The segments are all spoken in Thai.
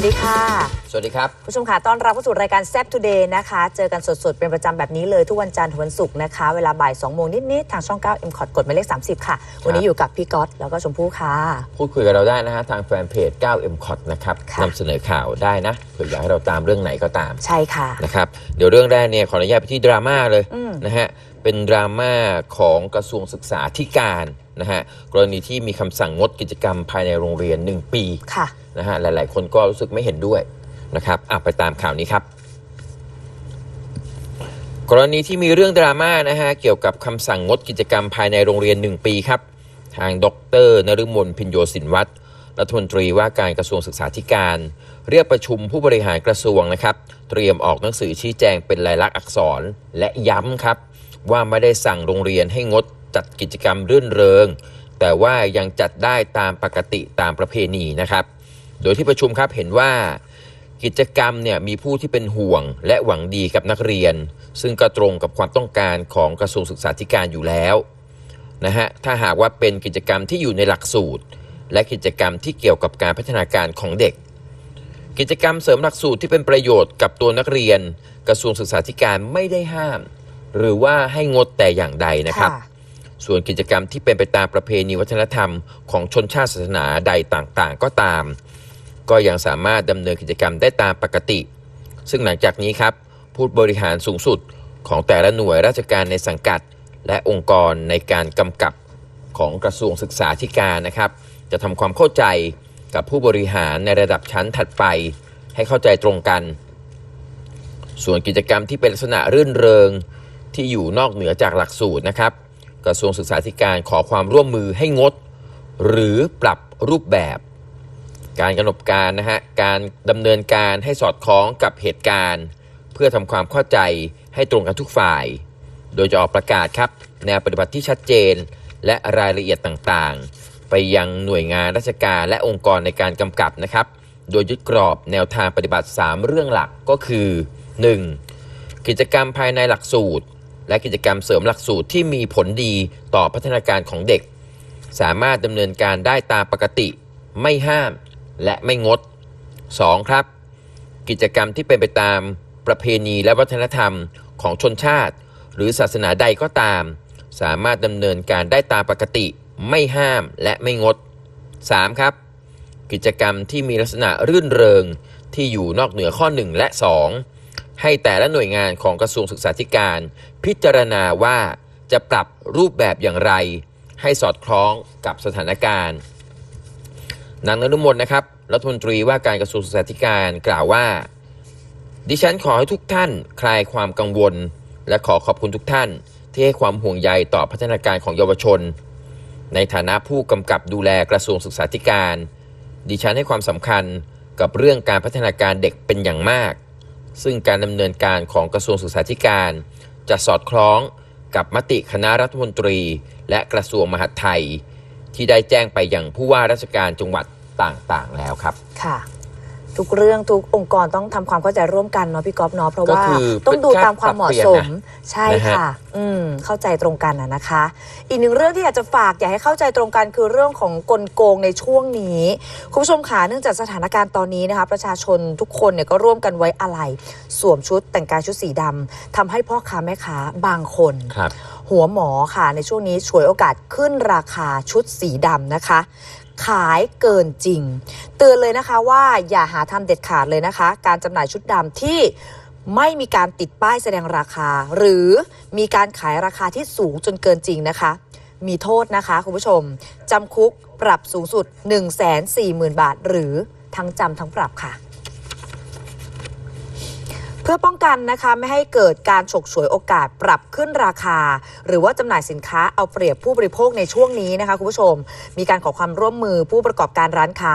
วัสดีค่ะ สวัสดีครับ ผู้ชมค่ะต้อนรับเข้าสู่รายการแซ p Today นะคะ เจอกันสดๆ เป็นประจำแบบนี้เลยทุกวันจันทร์ถึงวันศุกร์นะคะ เวลาบ่าย2โมงนิดๆ ทางช่อง 9 m c o t กดหมายเลข 30 ค่ะ วันนี้อยู่กับพี่ก๊อตแล้วก็ชมพู่ค่ะ พูดคุยกับเราได้นะฮะ ทางแฟนเพจ 9M c o t นะครับค่ะนำเสนอข่าวได้นะเผื่ออยากให้เราตามเรื่องไหนก็ตามใช่ค่ะ นะครับเดี๋ยวเรื่องแรกเนี่ยขออนุญาตไปที่ดราม่าเลยอืม นะฮะเป็นดราม่าของกระทรวงศึกษาธิการนะฮะกรณีที่มีคำสั่งงดกิจกรรมภายในโรงเรียน 1 ปี ค่ะ นะฮะหลาย ๆ คนก็รู้สึกไม่เห็นด้วยนะครับอะไปตามข่าวนี้ครับ กรณีที่มีเรื่องดราม่านะฮะเกี่ยวกับคำสั่งงดกิจกรรมภายในโรงเรียน 1 ปีครับ ทางดรนฤมลพินโยสินวัตรรัฐมนตรีว่าการกระทรวงศึกษาธิการ เรียกประชุมผู้บริหารกระทรวงนะครับ เตรียมออกหนังสือชี้แจงเป็นลายลักษณ์อักษรและย้ำครับ ว่าไม่ได้สั่งโรงเรียนให้งดจัดกิจกรรมรื่นเริง แต่ว่ายังจัดได้ตามปกติตามประเพณีนะครับ โดยที่ประชุมครับเห็นว่ากิจกรรมเนี่ยมีผู้ที่เป็นห่วงและหวังดีกับนักเรียน ซึ่งก็ตรงกับความต้องการของกระทรวงศึกษาธิการอยู่แล้วนะฮะถ้าหากว่าเป็นกิจกรรมที่อยู่ในหลักสูตร และกิจกรรมที่เกี่ยวกับการพัฒนาการของเด็ก กิจกรรมเสริมหลักสูตรที่เป็นประโยชน์กับตัวนักเรียน กระทรวงศึกษาธิการไม่ได้ห้าม หรือว่าให้งดแต่อย่างใดนะครับค่ะส่วนกิจกรรมที่เป็นไปตามประเพณีวัฒนธรรมของชนชาติศาสนาใดต่างๆ ก็ตาม ก็ยังสามารถดำเนินกิจกรรมได้ตามปกติ ซึ่งหลังจากนี้ครับผู้บริหารสูงสุดของแต่ละหน่วยราชการในสังกัด และองค์กรในการกำกับของกระทรวงศึกษาธิการนะครับ จะทำความเข้าใจกับผู้บริหารในระดับชั้นถัดไป ให้เข้าใจตรงกัน ส่วนกิจกรรมที่เป็นลักษณะรื่นเริงที่อยู่นอกเหนือจากหลักสูตรนะครับ กระทรวงศึกษาธิการขอความร่วมมือให้งด หรือปรับรูปแบบ การกำหนดการนะฮะการดำเนินการให้สอดคล้องกับเหตุการณ์ เพื่อทำความเข้าใจให้ตรงกันทุกฝ่าย โดยจะออกประกาศครับแนวปฏิบัติที่ชัดเจน และรายละเอียดต่างๆ ไปยังหน่วยงานราชการและองค์กรในการกำกับนะครับ โดยยึดกรอบแนวทางปฏิบัติ 3 เรื่องหลักก็คือ 1. กิจกรรมภายในหลักสูตร และกิจกรรมเสริมหลักสูตรที่มีผลดีต่อพัฒนาการของเด็ก สามารถดำเนินการได้ตามปกติไม่ห้าม และไม่งด 2. ครับ กิจกรรมที่เป็นไปตามประเพณีและวัฒนธรรมของชนชาติ หรือศาสนาใดก็ตาม สามารถดำเนินการได้ตามปกติ ไม่ห้ามและไม่งด 3. ครับ กิจกรรมที่มีลักษณะรื่นเริงที่อยู่นอกเหนือข้อ 1 และ 2 ให้แต่ละหน่วยงานของกระทรวงศึกษาธิการ พิจารณาว่าจะปรับรูปแบบอย่างไร ให้สอดคล้องกับสถานการณ์ นางนรุมนนะครับรัฐมนตรีว่าการกระทรวงศึกษาธิการกล่าวว่า ดิฉันขอให้ทุกท่านคลายความกังวล และขอขอบคุณทุกท่าน ที่ให้ความห่วงใยต่อพัฒนาการของเยาวชน ในฐานะผู้กำกับดูแลกระทรวงศึกษาธิการ ดิฉันให้ความสำคัญกับเรื่องการพัฒนาการเด็กเป็นอย่างมาก ซึ่งการดำเนินการของกระทรวงศึกษาธิการ จะสอดคล้องกับมติคณะรัฐมนตรี และกระทรวงมหาดไทย ที่ได้แจ้งไปยังผู้ว่าราชการจังหวัดต่างๆแล้วครับค่ะ ทุกเรื่องทุกองค์กรต้องทำความเข้าใจร่วมกันเนาะพี่ก๊อฟเนาะเพราะว่าก็คือต้องดูตามความเหมาะสมปรับเปลี่ยนนะใช่นะฮะ ค่ะ อืมเข้าใจตรงกันนะนะคะ อีกหนึ่งเรื่องที่อยากจะฝากอยากให้เข้าใจตรงกันคือเรื่องของกลโกงในช่วงนี้ คุณผู้ชมขาเนื่องจากสถานการณ์ตอนนี้นะคะ ประชาชนทุกคนเนี่ยก็ร่วมกันไว้อะไร สวมชุดแต่งกายชุดสีดำทำให้พ่อค้าแม่ค้าบางคน ครับ หัวหมอค่ะในช่วงนี้ฉวยโอกาสขึ้นราคาชุดสีดำนะคะ ขายเกินจริง เตือนเลยนะคะว่าอย่าหาทำเด็ดขาดเลยนะคะ การจำหน่ายชุดดำที่ไม่มีการติดป้ายแสดงราคา หรือมีการขายราคาที่สูงจนเกินจริงนะคะ มีโทษนะคะคุณผู้ชมจำคุกปรับสูงสุด 1 4 0 0 0 0 บาท หรือทั้งจำทั้งปรับค่ะ พื่อป้องกันนะคะไม่ให้เกิดการฉกฉวยโอกาสปรับขึ้นราคา หรือว่าจำหน่ายสินค้าเอาเปรียบผู้บริโภคในช่วงนี้นะคะคุณผู้ชม มีการขอความร่วมมือผู้ประกอบการร้านค้า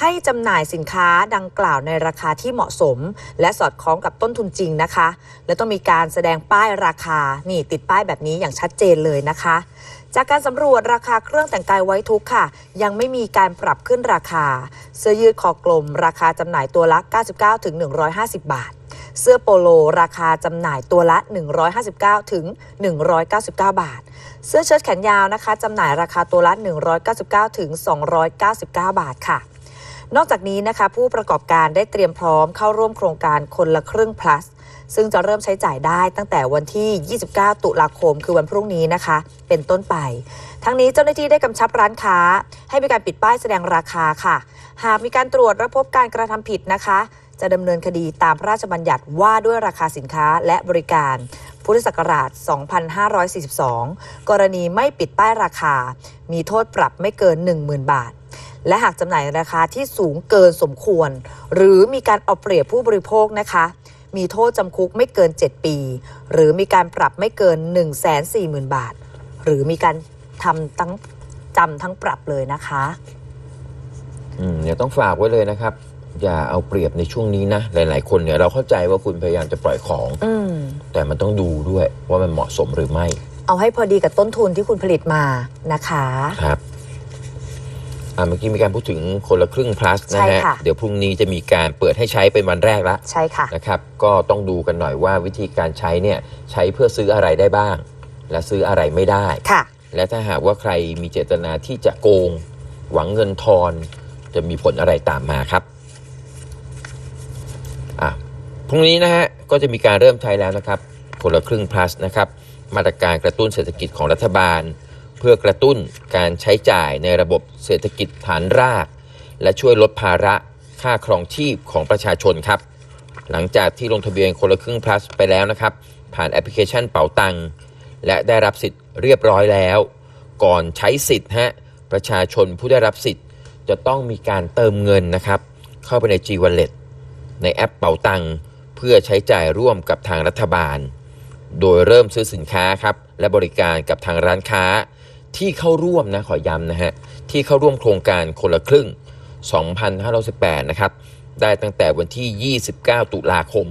ให้จำหน่ายสินค้าดังกล่าวในราคาที่เหมาะสม และสอดคล้องกับต้นทุนจริงนะคะ และต้องมีการแสดงป้ายราคานี่ติดป้ายแบบนี้อย่างชัดเจนเลยนะคะจากการสำรวจราคาเครื่องแต่งกายไว้ทุกค่ะ ยังไม่มีการปรับขึ้นราคา เสื้อยืดคอกลม ราคาจำหน่ายตัวละ 99ถึง150 บาท เสื้อโปโล ราคาจำหน่ายตัวละ 159 ถึง 199 บาท เสื้อเชิ้ตแขนยาวนะคะจำหน่ายราคาตัวละ 199 ถึง 299 บาทค่ะนอกจากนี้นะคะผู้ประกอบการได้เตรียมพร้อมเข้าร่วมโครงการคนละครึ่ง plus ซึ่งจะเริ่มใช้จ่ายได้ตั้งแต่วันที่ 29 ตุลาคม คือวันพรุ่งนี้นะคะ เป็นต้นไป ทั้งนี้เจ้าหน้าที่ได้กำชับร้านค้า ให้มีการปิดป้ายแสดงราคาค่ะ หากมีการตรวจและพบการกระทำผิดนะคะ จะดำเนินคดีตามพระราชบัญญัติว่าด้วยราคาสินค้าและบริการ พุทธศักราช 2542 กรณีไม่ปิดป้ายราคา มีโทษปรับไม่เกิน 10,000 บาท และหากจำหน่ายราคาที่สูงเกินสมควร หรือมีการเอาเปรียบผู้บริโภคนะคะมีโทษจำคุกไม่เกิน 7 ปี หรือมีการปรับไม่เกิน 1 4 0 0 0 0 บาท หรือมีการทำทั้งจำทั้งปรับเลยนะคะ อืมเดี๋ยวต้องฝากไว้เลยนะครับ อย่าเอาเปรียบในช่วงนี้นะ หลาย ๆ คนเนี่ยเราเข้าใจว่าคุณพยายามจะปล่อยของ อืม แต่มันต้องดูด้วยว่ามันเหมาะสมหรือไม่เอาให้พอดีกับต้นทุนที่คุณผลิตมานะคะ ครับอ่าเมื่อกี้มีการพูดถึงคนละครึ่ง plus นะใช่ฮะ ค่ะ เดี๋ยวพรุ่งนี้จะมีการเปิดให้ใช้เป็นวันแรกละ ใช่ค่ะ นะครับก็ต้องดูกันหน่อยว่าวิธีการใช้เนี่ยใช้เพื่อซื้ออะไรได้บ้าง และซื้ออะไรไม่ได้ ค่ะ และถ้าหากว่าใครมีเจตนาที่จะโกง หวังเงินทอน จะมีผลอะไรตามมาครับอะ พรุ่งนี้นะฮะก็จะมีการเริ่มใช้แล้วนะครับคนละครึ่ง plus นะครับมาตรการกระตุ้นเศรษฐกิจของรัฐบาล เพื่อกระตุ้นการใช้จ่ายในระบบเศรษฐกิจฐานราก และช่วยลดภาระค่าครองชีพของประชาชนครับ หลังจากที่ลงทะเบียนคนละครึ่ง plus ไปแล้วนะครับ ผ่านแอปพลิเคชันเป๋าตังค์และได้รับสิทธิ์เรียบร้อยแล้ว ก่อนใช้สิทธิ์ฮะประชาชนผู้ได้รับสิทธิ์ จะต้องมีการเติมเงินนะครับ เข้าไปใน G Wallet ในแอปเป๋าตังค์ เพื่อใช้จ่ายร่วมกับทางรัฐบาล โดยเริ่มซื้อสินค้าครับและบริการกับทางร้านค้า ที่เข้าร่วมนะขอย้ำนะฮะที่เข้าร่วมโครงการคนละครึ่ง 2518 นะครับ ได้ตั้งแต่วันที่ 29 ตุลาคม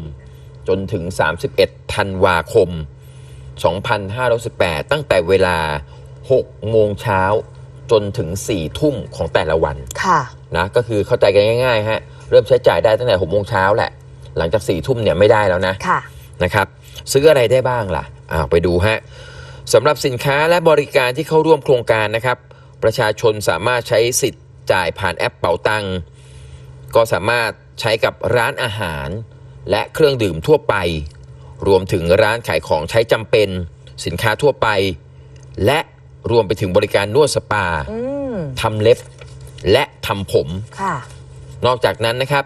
จนถึง 31 ธันวาคม 2518 ตั้งแต่เวลา 6 โมงเช้าจนถึง 4 ทุ่มของแต่ละวัน ค่ะ นะ ก็คือเข้าใจกันง่ายๆ ฮะ เริ่มใช้จ่ายได้ตั้งแต่ 6 โมงเช้าแหละ หลังจาก4ทุ่มเนี่ยไม่ได้แล้วนะค่ะนะครับซื้ออะไรได้บ้างล่ะอ้าวไปดูฮะสำหรับสินค้าและบริการที่เข้าร่วมโครงการนะครับ ประชาชนสามารถใช้สิทธิ์จ่ายผ่านแอปเป๋าตังค์ก็สามารถใช้กับร้านอาหาร และเครื่องดื่มทั่วไป รวมถึงร้านขายของใช้จำเป็น สินค้าทั่วไป และรวมไปถึงบริการนวดสปาอืมทำเล็บและทำผมค่ะนอกจากนั้นนะครับ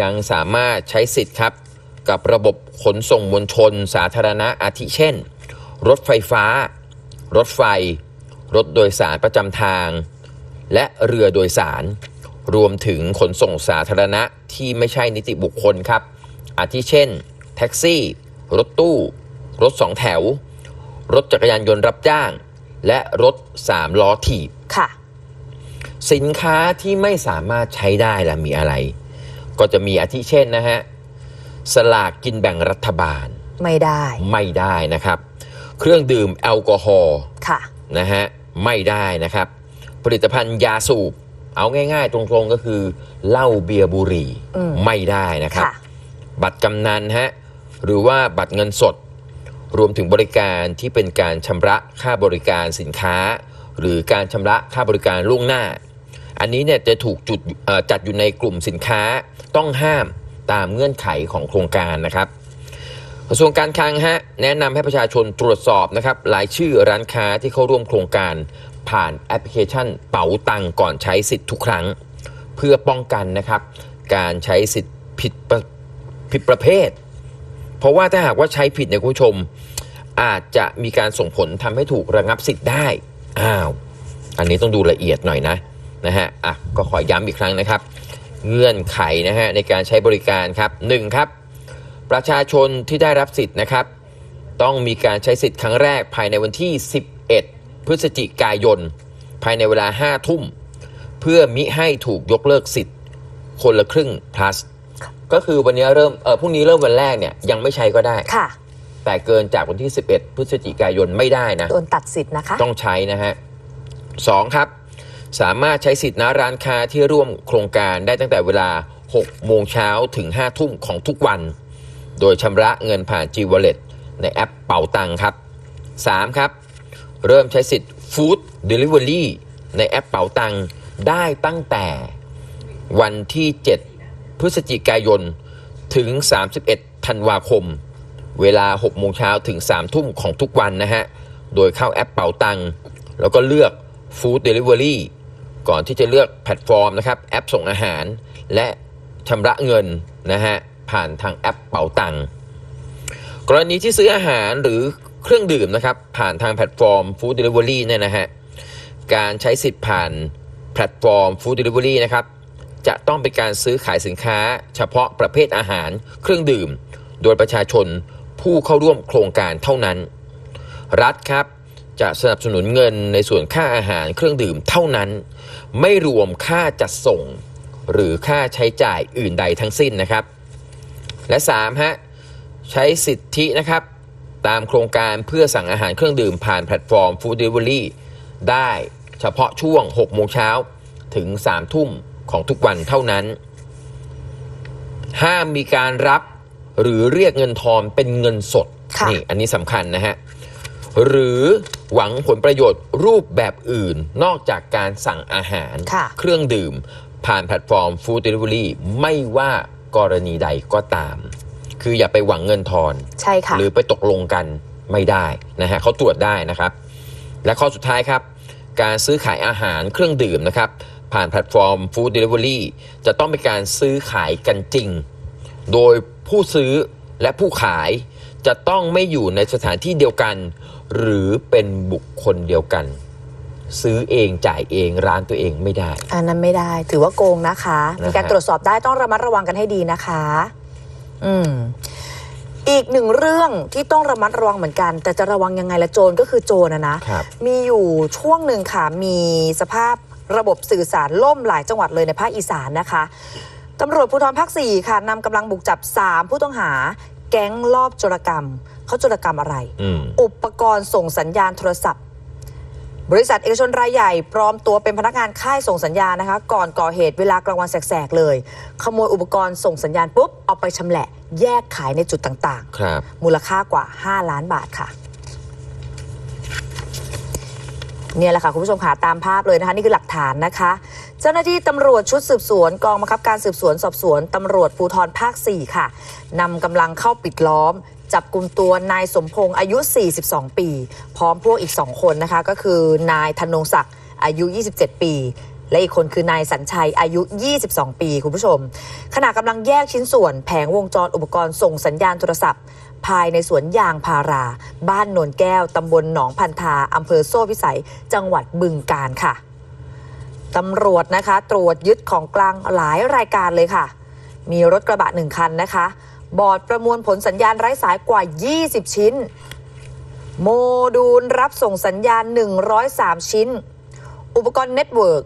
ยังสามารถใช้สิทธิ์ครับ กับระบบขนส่งมวลชน สาธารณะอาทิเช่น รถไฟฟ้า รถไฟ รถโดยสารประจำทาง และเรือโดยสาร รวมถึงขนส่งสาธารณะที่ไม่ใช่นิติบุคคลครับ อาทิเช่น แท็กซี่ รถตู้ รถสองแถว รถจักรยานยนต์รับจ้าง และรถสามล้อถีบค่ะ สินค้าที่ไม่สามารถใช้ได้ล่ะมีอะไร ก็จะมีอาทิเช่นนะฮะสลากกินแบ่งรัฐบาลไม่ได้ไม่ได้นะครับ เครื่องดื่มแอลกอฮอล์ค่ะนะฮะไม่ได้นะครับ ผลิตภัณฑ์ยาสูบ เอาง่าย ๆ ตรงๆก็คือเหล้าเบียร์บุหรี่อืมไม่ได้นะครับค่ะบัตรกำนันฮะหรือว่าบัตรเงินสด รวมถึงบริการที่เป็นการชำระค่าบริการสินค้า หรือการชำระค่าบริการล่วงหน้า อันนี้เนี่ยจะถูกจุดจัดอยู่ในกลุ่มสินค้าต้องห้ามตามเงื่อนไขของโครงการนะครับกระทรวงการคลังฮะแนะนำให้ประชาชนตรวจสอบนะครับรายชื่อร้านค้าที่เข้าร่วมโครงการผ่านแอปพลิเคชันเป๋าตังก่อนใช้สิทธิ์ทุกครั้ง เพื่อป้องกันนะครับ การใช้สิทธิ์ผิดประผิดประเภท เพราะว่าถ้าหากว่าใช้ผิดเนี่ยคุณผู้ชม อาจจะมีการส่งผลทำให้ถูกระงับสิทธิ์ได้อ้าวอันนี้ต้องดูละเอียดหน่อยนะ นะฮะอะก็ขอย้ำอีกครั้งนะครับ เงื่อนไขนะฮะในการใช้บริการครับหนึ่งครับ ประชาชนที่ได้รับสิทธิ์นะครับ ต้องมีการใช้สิทธิ์ครั้งแรกภายในวันที่ 11 พฤศจิกายน ภายในเวลา 5 ทุ่ม เพื่อมิให้ถูกยกเลิกสิทธิ์ คนละครึ่ง plus ก็คือวันนี้เริ่มเออพรุ่งนี้เริ่มวันแรกเนี่ยยังไม่ใช้ก็ได้ ค่ะ แต่เกินจากวันที่ 11 พฤศจิกายนไม่ได้นะ โดนตัดสิทธิ์นะคะ ต้องใช้นะฮะสองครับ สามารถใช้สิทธินะร้านค้าที่ร่วมโครงการได้ตั้งแต่เวลา 6 โมงเช้าถึง 5 ทุ่มของทุกวัน โดยชำระเงินผ่าน G Wallet ในแอปเป่าตังครับ 3. ครับ เริ่มใช้สิทธิ์ Food Delivery ในแอปเป่าตังได้ตั้งแต่วันที่ 7 พฤศจิกายน ถึง 31 ธันวาคม เวลา 6 โมงเช้าถึง 3 ทุ่มของทุกวันนะฮะ โดยเข้าแอปเป๋าตังค์แล้วก็เลือก Food Delivery ก่อนที่จะเลือกแพลตฟอร์มนะครับแอปส่งอาหาร และชำระเงินนะฮะผ่านทางแอปเป๋าตังค์กรณีที่ซื้ออาหารหรือเครื่องดื่มนะครับผ่านทางแพลตฟอร์ม Food Delivery เนี่ยนะฮะการใช้สิทธิ์ผ่านแพลตฟอร์ม Food Delivery นะครับจะต้องเป็นการซื้อขายสินค้า เฉพาะประเภทอาหารเครื่องดื่ม โดยประชาชนผู้เข้าร่วมโครงการเท่านั้น รัฐครับ จะสนับสนุนเงินในส่วนค่าอาหารเครื่องดื่มเท่านั้น ไม่รวมค่าจัดส่ง หรือค่าใช้จ่ายอื่นใดทั้งสิ้นนะครับ และ3ฮะใช้สิทธินะครับ ตามโครงการเพื่อสั่งอาหารเครื่องดื่มผ่านแพลตฟอร์ม Food Delivery ได้เฉพาะช่วง 6 โมงเช้าถึง 3 ทุ่มของทุกวันเท่านั้น ห้ามมีการรับหรือเรียกเงินทอนเป็นเงินสดค่ะนี่ อันนี้สำคัญนะฮะ หรือหวังผลประโยชน์รูปแบบอื่น นอกจากการสั่งอาหาร ค่ะ เครื่องดื่ม ผ่านแพลตฟอร์ม Food Delivery ไม่ว่ากรณีใดก็ตาม คืออย่าไปหวังเงินทอน ใช่ค่ะ หรือไปตกลงกันไม่ได้นะฮะเขาตรวจได้นะครับ และข้อสุดท้ายครับ การซื้อขายอาหารเครื่องดื่มนะครับ ผ่านแพลตฟอร์ม Food Delivery จะต้องเป็นการซื้อขายกันจริง โดยผู้ซื้อและผู้ขาย จะต้องไม่อยู่ในสถานที่เดียวกัน หรือเป็นบุคคลเดียวกัน ซื้อเองจ่ายเองร้านตัวเองไม่ได้ อันนั้นไม่ได้ ถือว่าโกงนะคะนะฮะมีการตรวจสอบได้ต้องระมัดระวังกันให้ดีนะคะ อืมอีกหนึ่งเรื่องที่ต้องระมัดระวังเหมือนกัน แต่จะระวังยังไงละโจรก็คือโจรนะนะครับมีอยู่ช่วงหนึ่งค่ะ มีสภาพระบบสื่อสารล่มหลายจังหวัดเลยในภาคอีสานนะคะตำรวจภูธรภาค 4 ค่ะนำกำลังบุกจับ 3 ผู้ต้องหา แก๊งลอบโจรกรรม เขาโจรกรรมอะไรอืมอุปกรณ์ส่งสัญญาณโทรศัพท์ บริษัทเอกชนรายใหญ่พร้อมตัวเป็นพนักงานค่ายส่งสัญญาณนะคะ ก่อนก่อเหตุเวลากลางวันแสกๆเลย ขโมยอุปกรณ์ส่งสัญญาณปุ๊บ เอาไปชำแหละ แยกขายในจุดต่างครับๆมูลค่ากว่า 5 ล้านบาทค่ะเนี่ยแหละค่ะ คุณผู้ชมค่ะตามภาพเลยนะคะ นี่คือหลักฐานนะคะ เจ้าหน้าที่ตำรวจชุดสืบสวน กองบังคับการสืบสวนสอบสวนตำรวจภูธรภาค 4 ค่ะนำกำลังเข้าปิดล้อม จับกลุ่มตัวนายสมพงษ์อายุ 42 ปี พร้อมพวกอีก 2 คนนะคะ ก็คือนายธนงศักดิ์อายุ 27 ปี และอีกคนคือนายสัญชัยอายุ 22 ปี คุณผู้ชม ขณะกำลังแยกชิ้นส่วนแผงวงจรอุปกรณ์ส่งสัญญาณโทรศัพท์ภายในสวนยางพารา บ้านโนนแก้ว ตำบลหนองพันธาอำเภอโซ่พิสัย จังหวัดบึงกาฬค่ะ ตำรวจนะคะ ตรวจยึดของกลางหลายรายการเลยค่ะ มีรถกระบะหนึ่งคันนะคะ บอร์ดประมวลผลสัญญาณไร้สายกว่า 20 ชิ้น โมดูลรับส่งสัญญาณ 103 ชิ้น อุปกรณ์เน็ตเวิร์ก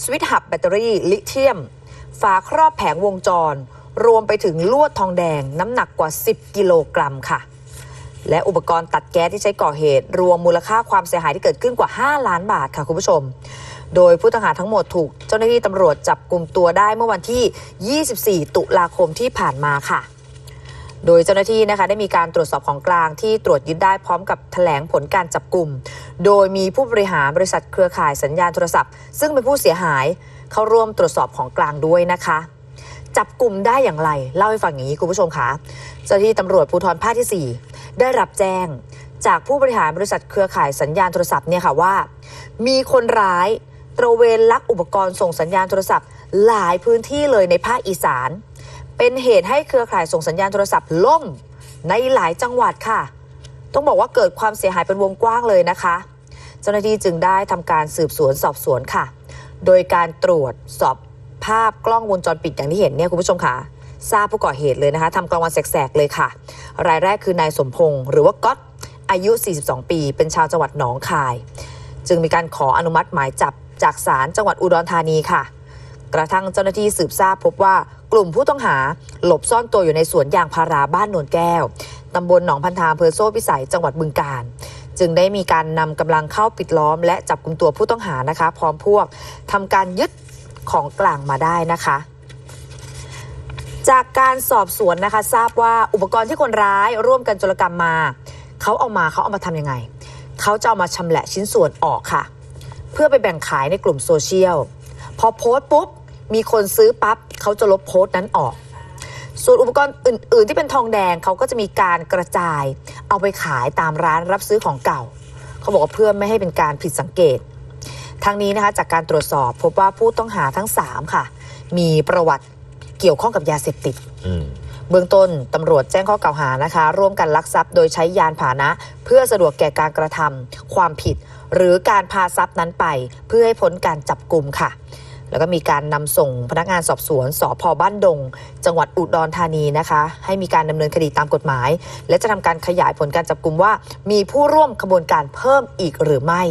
สวิตช์หับแบตเตอรี่ ลิเธียม ฝาครอบแผงวงจร รวมไปถึงลวดทองแดงน้ำหนักกว่า 10 กิโลกรัมค่ะ และอุปกรณ์ตัดแก๊สที่ใช้ก่อเหตุ รวมมูลค่าความเสียหายที่เกิดขึ้นกว่า 5 ล้านบาทค่ะคุณผู้ชม โดยผู้ต้องหาทั้งหมดถูกเจ้าหน้าที่ตำรวจจับกลุ่มตัวได้เมื่อวันที่ 24 ตุลาคมที่ผ่านมาค่ะ โดยเจ้าหน้าที่นะคะได้มีการตรวจสอบของกลางที่ตรวจยึดได้พร้อมกับแถลงผลการจับกลุ่ม โดยมีผู้บริหารบริษัทเครือข่ายสัญญาณโทรศัพท์ ซึ่งเป็นผู้เสียหายเข้าร่วมตรวจสอบของกลางด้วยนะคะจับกลุ่มได้อย่างไร เล่าให้ฟังอย่างนี้คุณผู้ชมคะเจ้าหน้าที่ตำรวจภูธรภาคที่ 4 ได้รับแจ้ง จากผู้บริหารบริษัทเครือข่ายสัญญาณโทรศัพท์เนี่ยค่ะว่า มีคนร้าย ตระเวนลักอุปกรณ์ส่งสัญญาณโทรศัพท์ หลายพื้นที่เลยในภาคอีสาน เป็นเหตุให้เครือข่ายส่งสัญญาณโทรศัพท์ล่มในหลายจังหวัดค่ะ ต้องบอกว่าเกิดความเสียหายเป็นวงกว้างเลยนะคะ เจ้าหน้าที่จึงได้ทำการสืบสวนสอบสวนค่ะ โดยการตรวจสอบภาพกล้องวงจรปิดอย่างที่เห็นเนี่ยคุณผู้ชมค่ะทราบผู้ก่อเหตุเลยนะคะทำกลางวันแสกๆเลยค่ะ รายแรกคือนายสมพงศ์หรือว่าก๊อตอายุ 42 ปี เป็นชาวจังหวัดหนองคาย จึงมีการขออนุมัติหมายจับ จากศาลจังหวัดอุดรธานีค่ะ กระทั่งเจ้าหน้าที่สืบทราบพบว่ากลุ่มผู้ต้องหาหลบซ่อนตัวอยู่ในสวนยางพาราบ้านโนนแก้วตำบลหนองพันธาอำเภอโซ่พิสัยจังหวัดบึงกาฬจึงได้มีการนำกำลังเข้าปิดล้อม และจับกลุ่มตัวผู้ต้องหานะคะ พร้อมพวกทำการยึดของกลางมาได้นะคะ จากการสอบสวนนะคะ ทราบว่าอุปกรณ์ที่คนร้ายร่วมกันโจรกรรมมา เขาเอามาเขาเอามาทำยังไง เขาจะเอามาชำแหละชิ้นส่วนออกค่ะ เพื่อไปแบ่งขายในกลุ่มโซเชียล พอโพสต์ปุ๊บ มีคนซื้อปั๊บเขาจะลบโพสต์นั้นออก ส่วนอุปกรณ์อื่น ๆ ที่เป็นทองแดงเขาก็จะมีการกระจาย เอาไปขายตามร้านรับซื้อของเก่า เขาบอกว่าเพื่อไม่ให้เป็นการผิดสังเกตทางนี้นะคะจากการตรวจสอบพบว่าผู้ต้องหาทั้ง 3 ค่ะ มีประวัติเกี่ยวข้องกับยาเสพติดอืมเบื้องต้นตำรวจแจ้งข้อกล่าวหานะคะ ร่วมกันลักทรัพย์โดยใช้ยานพาหนะ เพื่อสะดวกแก่การกระทำความผิด หรือการพาทรัพย์นั้นไป เพื่อให้พ้นการจับกลุ่มค่ะ แล้วก็มีการนำส่งพนักงานสอบสวนสพบ้านดง จังหวัดอุดรธานีนะคะ ให้มีการดำเนินคดีตามกฎหมาย และจะทำการขยายผลการจับกลุ่มว่า มีผู้ร่วมขบวนการเพิ่มอีกหรือไม่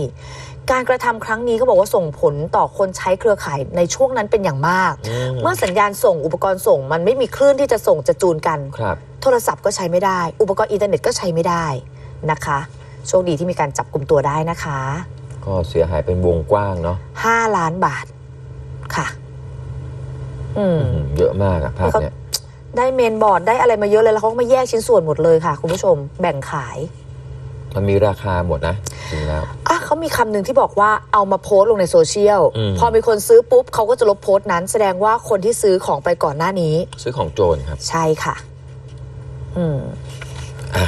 การกระทำครั้งนี้ก็บอกว่าส่งผลต่อคนใช้เครือข่ายในช่วงนั้นเป็นอย่างมาก อืมเมื่อสัญญาณส่งอุปกรณ์ส่ง มันไม่มีคลื่นที่จะส่งจะจูนกัน ครับ โทรศัพท์ก็ใช้ไม่ได้ อุปกรณ์อินเทอร์เน็ตก็ใช้ไม่ได้นะคะ โชคดีที่มีการจับกลุ่มตัวได้นะคะ ก็เสียหายเป็นวงกว้างเนาะ5ล้านบาทค่ะอืมอืมเยอะมากอะภาพเนี้ยได้เมนบอร์ดได้อะไรมาเยอะเลยแล้วเขาก็มาแยกชิ้นส่วนหมดเลยค่ะ คุณผู้ชมแบ่งขาย มันมีราคาหมดนะจริงแล้วอะเขามีคำหนึ่งที่บอกว่าเอามาโพสต์ลงในโซเชียลอืมพอมีคนซื้อปุ๊บเขาก็จะลบโพสต์นั้น แสดงว่าคนที่ซื้อของไปก่อนหน้านี้ ซื้อของโจรครับ ใช่ค่ะ อืมอะ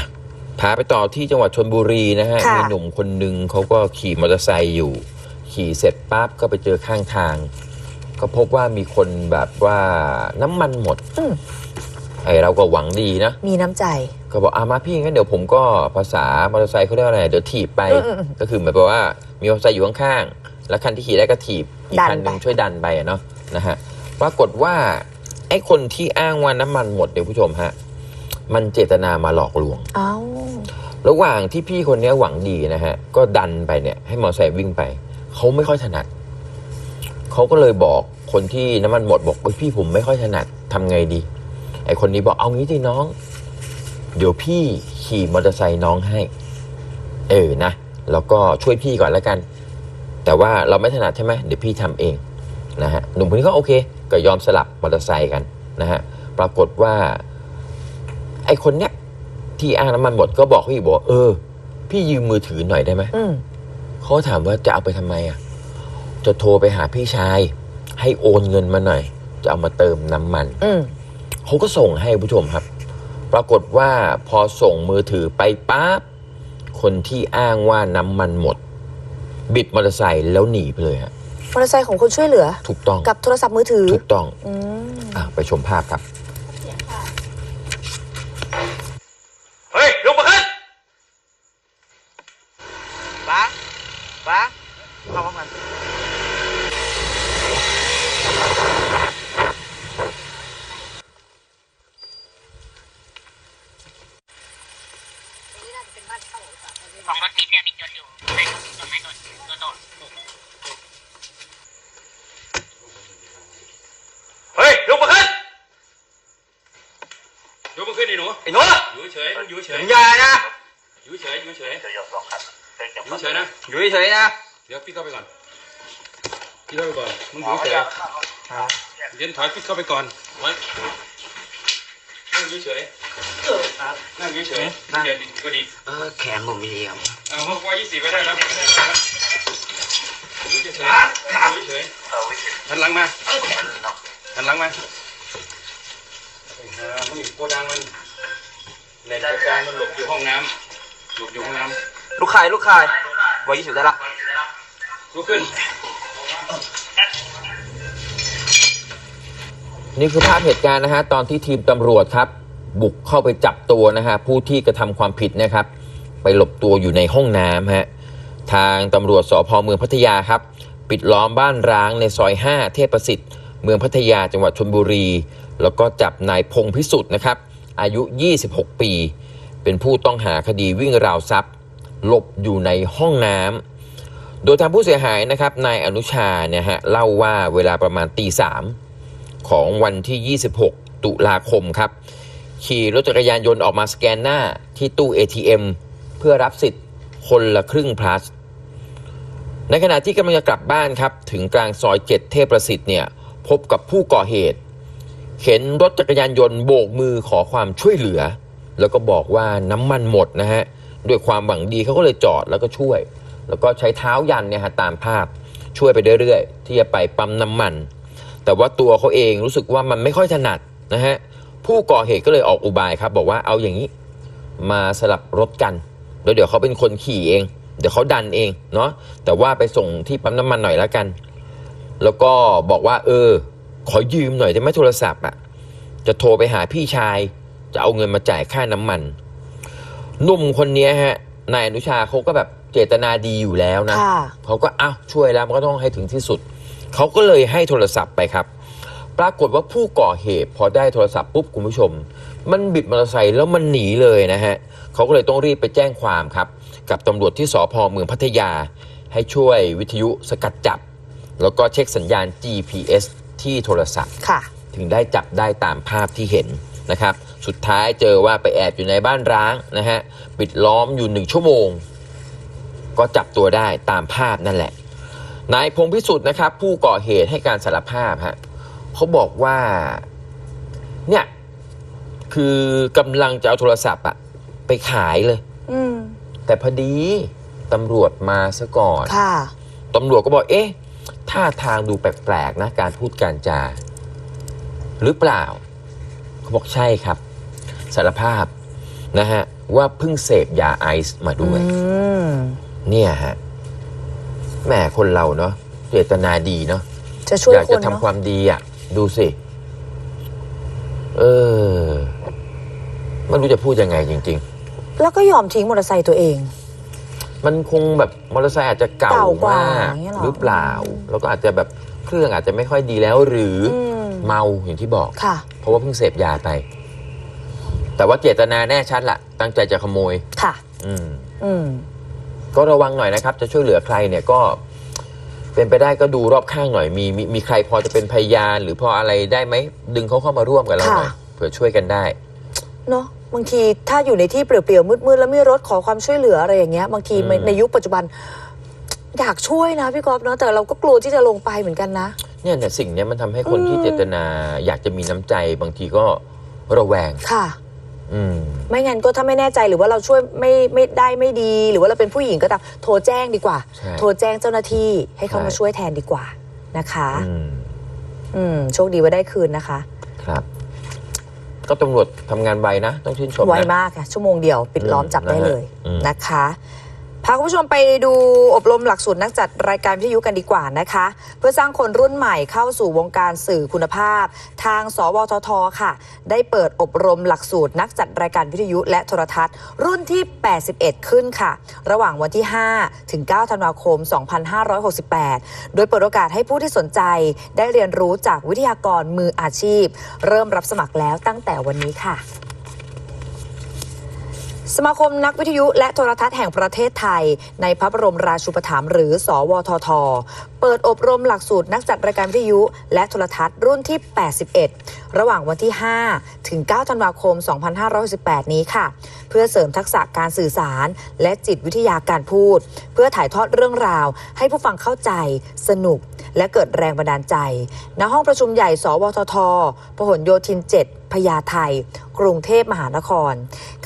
พาไปต่อที่จังหวัดชนบุรีนะฮะ ค่ะมีหนุ่มคนหนึ่งเขาก็ขี่มอเตอร์ไซค์อยู่ ขี่เสร็จปั๊บก็ไปเจอข้างทาง ก็พบว่ามีคนแบบว่าน้ำมันหมดอืม ไอเราก็หวังดีนะ มีน้ำใจ ก็บอกอามาพี่งั้นเดี๋ยวผมก็ภาษามอเตอร์ไซค์เขาเรียกว่าอะไรเดี๋ยวถีบไปอืมอืมอืมก็คือหมายความว่ามีมอเตอร์ไซค์อยู่ข้างๆแล้วคันที่ขี่ได้ก็ถีบอีกดันคันหนึ่งไป ช่วยดันไปอะเนาะนะฮะปรากฏว่าไอ้คนที่อ้างว่าน้ำมันหมดเดี๋ยวผู้ชมฮะ มันเจตนามาหลอกลวง เอ้าระหว่างที่พี่คนนี้หวังดีนะฮะ ก็ดันไปเนี่ย ให้มอเตอร์ไซค์วิ่งไป เขาไม่ค่อยถนัด เขาก็เลยบอกคนที่น้ำมันหมดบอกเอ้ยพี่ผมไม่ค่อยถนัดทำไงดี ไอคนนี้บอกเอางี้ดิน้อง เดี๋ยวพี่ขี่มอเตอร์ไซค์น้องให้ เออนะ แล้วก็ช่วยพี่ก่อนแล้วกัน แต่ว่าเราไม่ถนัดใช่ไหมเดี๋ยวพี่ทำเองนะฮะหนุ่มคนนี้ก็โอเค ก็ยอมสลับมอเตอร์ไซค์กันนะฮะ ปรากฏว่าไอคนเนี้ยที่อ้างน้ำมันหมดก็บอกพี่บอกว่าเออ พี่ยืมมือถือหน่อยได้ไหมอืมเขาถามว่าจะเอาไปทำไมอะ จะโทรไปหาพี่ชาย ให้โอนเงินมาหน่อย จะเอามาเติมน้ำมัน อืมเขาก็ส่งให้ผู้ชมครับ ปรากฏว่าพอส่งมือถือไปปั๊บคนที่อ้างว่าน้ำมันหมด บิดมอเตอร์ไซค์แล้วหนีไปเลยฮะมอเตอร์ไซค์ของคนช่วยเหลือ ถูกต้องกับโทรศัพท์มือถือถูกต้องอืมอะไปชมภาพครับ เฮ้ยลุกมาขึ้น ป้าป้าเข้าห้องกัน ของรถติดเนี่ยมีจนอยู่ในต้นไม้ต้นต้นโน่นเฮ้ยลุกมาขึ้น ยกมือขึ้นดิหนู ไอ้หนู อยู่เฉยอยู่เฉย อย่านะ อยู่ เฉยอยู่เฉยอยู่เฉยนะอยู่เฉยนะเดี๋ยวพี่เข้าไปก่อนพี่เข้าไปก่อนมึงอยู่เฉยเย็นถอยพี่เข้าไปก่อนไว้นั่งอยู่เฉยนั่งอยู่เฉยเดี๋ยก็ดีเออแขนผมไม่ดีครับเอาห้องว่ายี่สิบไว้ได้แล้วอยู่เฉยอยู่เฉยหันหลังมาหันหลังมาอ่ามันอยู่โกดังมันในโกดังมันหลบอยู่ห้องน้ำ หลบอยู่ห้องน้ำลูกขายลูกขายวัยยี่สิบได้ละลุกขึ้นนี่คือภาพเหตุการณ์นะฮะตอนที่ทีมตำรวจครับ บุกเข้าไปจับตัวนะฮะผู้ที่กระทำความผิดนะครับ ไปหลบตัวอยู่ในห้องน้ำฮะทางตำรวจสพเมืองพัทยาครับ ปิดล้อมบ้านร้างในซอย 5 เทพประสิทธิ์ เมืองพัทยาจังหวัดชลบุรี แล้วก็จับนายพงพิสุทธิ์นะครับ อายุ 26 ปี เป็นผู้ต้องหาคดีวิ่งราวทรัพย์หลบอยู่ในห้องน้ำโดยทางผู้เสียหายนะครับนายอนุชาเนี่ยฮะเล่าว่าเวลาประมาณตีสามของวันที่ 26 ตุลาคมครับ ขี่รถจักรยานยนต์ออกมาสแกนหน้าที่ตู้ ATM เพื่อรับสิทธิ์คนละครึ่ง plus ในขณะที่กำลังจะกลับบ้านครับ ถึงกลางซอย7เทพประสิทธิ์เนี่ยพบกับผู้ก่อเหตุเข็นรถจักรยานยนต์โบกมือขอความช่วยเหลือ แล้วก็บอกว่าน้ำมันหมดนะฮะด้วยความหวังดีเขาก็เลยจอดแล้วก็ช่วย แล้วก็ใช้เท้ายันเนี่ยฮะตามภาพช่วยไปเรื่อยๆ ที่จะไปปั๊มน้ำมัน แต่ว่าตัวเขาเองรู้สึกว่ามันไม่ค่อยถนัดนะฮะผู้ก่อเหตุก็เลยออกอุบายครับ บอกว่าเอาอย่างนี้มาสลับรถกันแล้วเดี๋ยวเขาเป็นคนขี่เอง เดี๋ยวเขาดันเองเนาะแต่ว่าไปส่งที่ปั๊มน้ำมันหน่อยแล้วกัน แล้วก็บอกว่า เออ ขอยืมหน่อยได้ไหมโทรศัพท์อะจะโทรไปหาพี่ชาย จะเอาเงินมาจ่ายค่าน้ำมันหนุ่มคนเนี้ยฮะนายอนุชาเขาก็แบบเจตนาดีอยู่แล้วนะค่ะเขาก็อ้าวช่วยแล้วมันก็ต้องให้ถึงที่สุดเขาก็เลยให้โทรศัพท์ไปครับ ปรากฏว่าผู้ก่อเหตุพอได้โทรศัพท์ปุ๊บคุณผู้ชม มันบิดมอเตอร์ไซค์แล้วมันหนีเลยนะฮะเขาก็เลยต้องรีบไปแจ้งความครับ กับตำรวจที่สพเมืองพัทยา ให้ช่วยวิทยุสกัดจับ แล้วก็เช็คสัญญาณ GPS ที่โทรศัพท์ค่ะถึงได้จับได้ตามภาพที่เห็น นะครับ สุดท้ายเจอว่าไปแอบอยู่ในบ้านร้างนะฮะปิดล้อมอยู่หนึ่งชั่วโมง ก็จับตัวได้ตามภาพนั่นแหละ นายพงพิสุทธิ์นะครับ ผู้ก่อเหตุให้การสารภาพฮะเขาบอกว่าเนี่ยคือกำลังจะเอาโทรศัพท์อะไปขายเลยอืมแต่พอดีตำรวจมาซะก่อนค่ะตำรวจก็บอก เอ๊ะท่าทางดูแปลกๆนะ การพูดการจาหรือเปล่า เขาบอกใช่ครับ สารภาพนะฮะว่าเพิ่งเสพยาไอซ์มาด้วยอืมเนี่ยฮะแหมคนเราเนาะเจตนาดีเนาะจะช่วยอยากคจะนทำเนาะความดีอะ ดูสิ เออไม่รู้จะพูดยังไงจริงแล้วก็ยอมทิ้งมอเตอร์ไซค์ตัวเองๆมันคงแบบมอเตอร์ไซค์อาจจะเก่าเก่ากว่ามาอกย่างเงี้ยเหรอหรือเปล่า แล้วก็อาจจะแบบเครื่องอาจจะไม่ค่อยดีแล้วหรืออมเมาอย่างที่บอกค่ะ เพราะว่าเพิ่งเสพยาไป แต่ว่าเจตนาแน่ชัดละตั้งใจจะขโมย ค่ะ อืม อืม ก็ระวังหน่อยนะครับ จะช่วยเหลือใครเนี่ยก็ เป็นไปได้ก็ดูรอบข้างหน่อย มีมีมีใครพอจะเป็นพยาน หรือพออะไรได้ไหมดึงเขาเข้ามาร่วมกับเราหน่อยค่ะ เผื่อช่วยกันได้ เนาะบางทีถ้าอยู่ในที่เปลี่ยวๆมืดๆแล้วมีรถขอความช่วยเหลืออะไรอย่างเงี้ย บางทีอืม ในยุคปัจจุบัน อยากช่วยนะพี่กอฟเนาะแต่เราก็กลัวที่จะลงไปเหมือนกันนะ เนี่ยเนี่ยสิ่งเนี้ยมันทำให้คนอืมที่เจตนาอยากจะมีน้ำใจบางทีก็ระแวง ค่ะ อืม ไม่งั้นก็ถ้าไม่แน่ใจหรือว่าเราช่วยไม่ไม่ได้ไม่ดี หรือว่าเราเป็นผู้หญิงก็ตามโทรแจ้งดีกว่า ใช่โทรแจ้งเจ้าหน้าที่ให้เขาใช่ มาช่วยแทนดีกว่านะคะ อืม อืมโชคดีว่าได้คืนนะคะครับ ก็ตำรวจทำงานไวนะ ต้องชื่นชมไวนะมากค่ะชั่วโมงเดียวปิดล้อมอืมจับได้เลยอืม นะคะ พาคุณผู้ชมไปดูอบรมหลักสูตรนักจัดรายการวิทยุกันดีกว่านะคะ เพื่อสร้างคนรุ่นใหม่เข้าสู่วงการสื่อคุณภาพ ทางสวททค่ะ ได้เปิดอบรมหลักสูตรนักจัดรายการวิทยุและโทรทัศน์ รุ่นที่ 81 ขึ้นค่ะ ระหว่างวันที่ 5 ถึง 9 ธันวาคม 2568 โดยเปิดโอกาสให้ผู้ที่สนใจได้เรียนรู้จากวิทยากรมืออาชีพ เริ่มรับสมัครแล้วตั้งแต่วันนี้ค่ะ สมาคมนักวิทยุและโทรทัศน์แห่งประเทศไทย ในพระบรมราชูปถัมภ์หรือ สวทท เปิดอบรมหลักสูตรนักจัดรายการวิทยุ และโทรทัศน์รุ่นที่ 81 ระหว่างวันที่ 5 ถึง 9 ธันวาคม 2518นี้ค่ะ เพื่อเสริมทักษะการสื่อสาร และจิตวิทยาการพูด เพื่อถ่ายทอดเรื่องราว ให้ผู้ฟังเข้าใจ สนุก และเกิดแรงบันดาลใจ ณ ห้องประชุมใหญ่ สวทท พหลโยธิน 7 พญาไทกรุงเทพมหานคร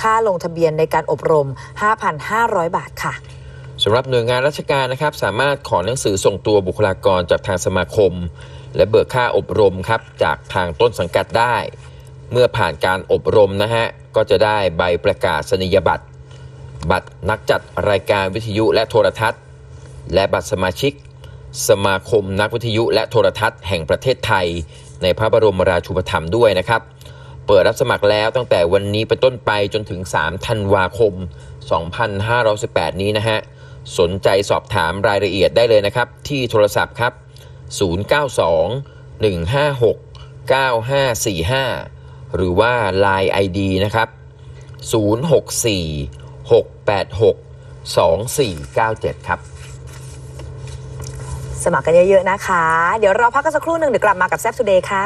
ค่าลงทะเบียนในการอบรม 5,500 บาทค่ะสำหรับหน่วยงานราชการนะครับ สามารถขอหนังสือส่งตัวบุคลากรจากทางสมาคม และเบิกค่าอบรมครับจากทางต้นสังกัดได้ เมื่อผ่านการอบรมนะฮะก็จะได้ใบประกาศนียบัตร บัตรนักจัดรายการวิทยุและโทรทัศน์ และบัตรสมาชิก สมาคมนักวิทยุและโทรทัศน์แห่งประเทศไทย ในพระบรมราชูปถัมภ์ด้วยนะครับ เปิดรับสมัครแล้วตั้งแต่วันนี้เป็นต้นไปจนถึง 3 ธันวาคม 2518 นี้นะฮะ สนใจสอบถามรายละเอียดได้เลยนะครับ ที่โทรศัพท์ครับ 092 156 9545 หรือว่า Line ID นะครับ 064 686 2497 ครับ สมัครกันเยอะ ๆ นะคะ เดี๋ยวเราพักกันสักครู่หนึ่งเดี๋ยวกลับมากับแซ่บทูเดย์ค่ะ